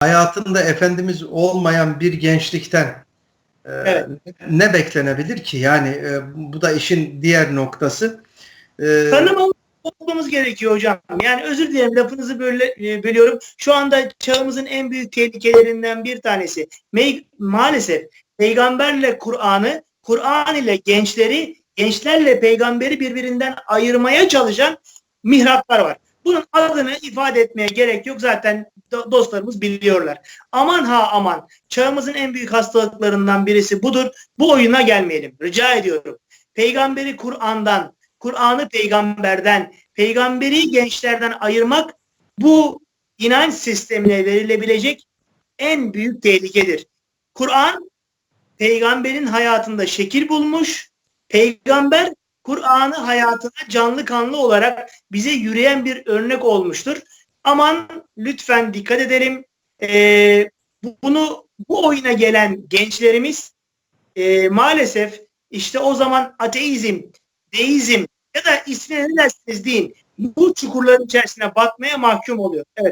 hayatında Efendimiz olmayan bir gençlikten e, Evet. ne beklenebilir ki? Yani e, bu da işin diğer noktası. E, Tanımamız olmamız gerekiyor hocam. Yani özür dilerim lafınızı böyle e, bölüyorum. Şu anda çağımızın en büyük tehlikelerinden bir tanesi. Me- maalesef peygamberle Kur'an'ı, Kur'an ile gençleri, gençlerle peygamberi birbirinden ayırmaya çalışan mihraplar var. Bunun adını ifade etmeye gerek yok. Zaten dostlarımız biliyorlar. Aman ha aman. Çağımızın en büyük hastalıklarından birisi budur. Bu oyuna gelmeyelim. Rica ediyorum. Peygamberi Kur'an'dan, Kur'an'ı peygamberden, peygamberi gençlerden ayırmak bu inanç sistemine verilebilecek en büyük tehlikedir. Kur'an peygamberin hayatında şekil bulmuş. Peygamber Kur'an'ı hayatına canlı kanlı olarak bize yürüyen bir örnek olmuştur. Aman lütfen dikkat edelim. Ee, bunu bu oyuna gelen gençlerimiz e, maalesef işte o zaman ateizm, deizm ya da ismini ne derseniz deyin bu çukurların içerisine batmaya mahkum oluyor. Evet.